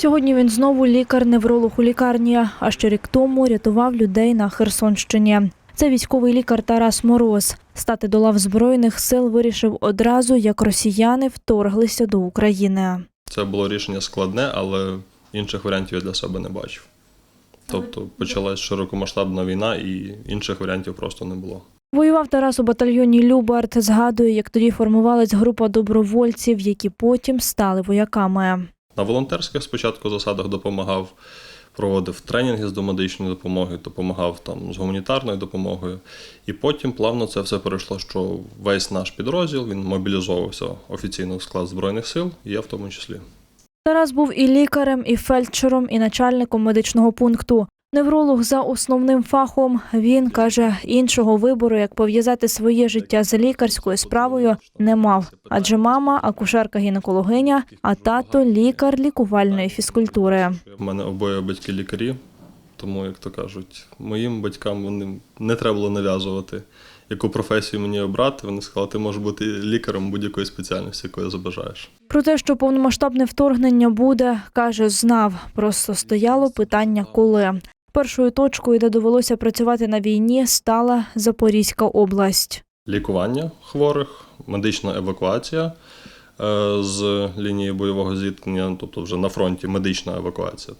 Сьогодні він знову лікар-невролог у лікарні, а ще рік тому рятував людей на Херсонщині. Це військовий лікар Тарас Мороз. Стати до лав Збройних сил вирішив одразу, як росіяни вторглися до України. Це було рішення складне, але інших варіантів я для себе не бачив. Тобто почалась широкомасштабна війна і інших варіантів просто не було. Воював Тарас у батальйоні Любард. Згадує, як тоді формувалась група добровольців, які потім стали вояками. На волонтерських спочатку засадах допомагав, проводив тренінги з домедичної допомоги, допомагав там з гуманітарною допомогою. І потім плавно це все перейшло, що весь наш підрозділ він мобілізовувався офіційно в склад Збройних сил, і я в тому числі. Тарас був і лікарем, і фельдшером, і начальником медичного пункту. Невролог за основним фахом. Він каже, іншого вибору, як пов'язати своє життя з лікарською справою, не мав. Адже мама акушерка-гінекологиня, а тато лікар лікувальної фізкультури. У мене обоє батьки лікарі, тому, як то кажуть, моїм батькам вони не треба було нав'язувати, яку професію мені обрати. Вони сказали, ти можеш бути лікарем будь-якої спеціальності, якої забажаєш. Про те, що повномасштабне вторгнення буде, каже, знав. Просто стояло питання, коли. Першою точкою, де довелося працювати на війні, стала Запорізька область. Лікування хворих, медична евакуація е, з лінії бойового зіткнення, тобто вже на фронті медична евакуація.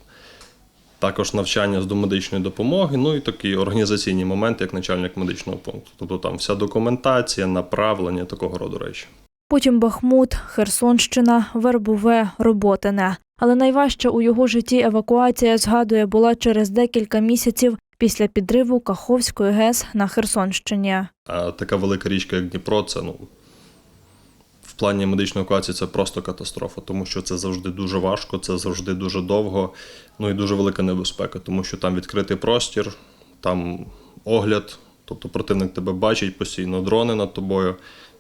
Також навчання з домедичної допомоги, ну і такі організаційні моменти, як начальник медичного пункту. Тобто там вся документація, направлення, такого роду речі. Потім Бахмут, Херсонщина, Вербове, Роботине. Але найважча у його житті евакуація, згадує, була через декілька місяців після підриву Каховської ГЕС на Херсонщині. А така велика річка, як Дніпро, це ну, в плані медичної евакуації це просто катастрофа, тому що це завжди дуже важко, це завжди дуже довго, ну і дуже велика небезпека, тому що там відкритий простір, там огляд, тобто противник тебе бачить постійно, дрони над тобою.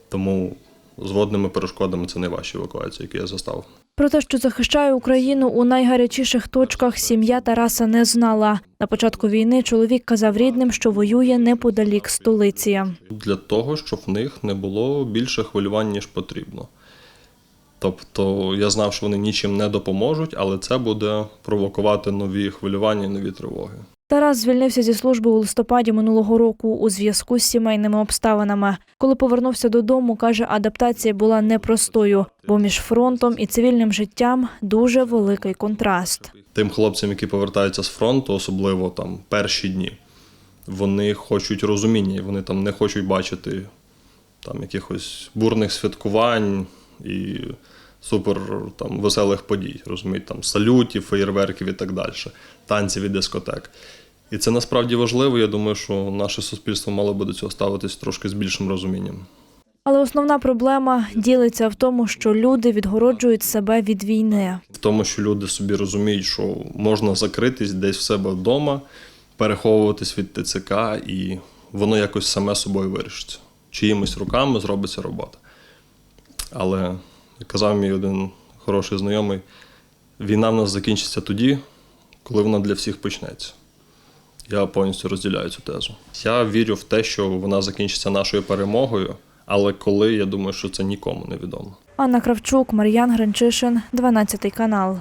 Тому з водними перешкодами це найважчі евакуації, які я застав. Про те, що захищає Україну у найгарячіших точках, сім'я Тараса не знала. На початку війни чоловік казав рідним, що воює неподалік столиці. для того, щоб в них не було більше хвилювань, ніж потрібно. Тобто я знав, що вони нічим не допоможуть, але це буде провокувати нові хвилювання нові тривоги. Тарас звільнився зі служби у листопаді минулого року у зв'язку з сімейними обставинами. Коли повернувся додому, каже, адаптація була непростою, бо між фронтом і цивільним життям дуже великий контраст. Тим хлопцям, які повертаються з фронту, особливо там перші дні, вони хочуть розуміння, вони там не хочуть бачити там якихось бурних святкувань і супер там веселих подій, розуміють, там салютів, феєрверків і так далі, танців і дискотек. І це насправді важливо. Я думаю, що наше суспільство мало би до цього ставитись трошки з більшим розумінням. Але основна проблема ділиться в тому, що люди відгороджують себе від війни. в тому, що люди собі розуміють, що можна закритись десь в себе вдома, переховуватись від ТЦК, і воно якось саме собою вирішиться. Чиїмись руками зробиться робота. Але, як казав мій один хороший знайомий, війна в нас закінчиться тоді, коли вона для всіх почнеться. Я повністю розділяю цю тезу. Я вірю в те, що вона закінчиться нашою перемогою, але коли, я думаю, що це нікому не відомо. Анна Кравчук, Мар'ян Гринчишин, 12 канал.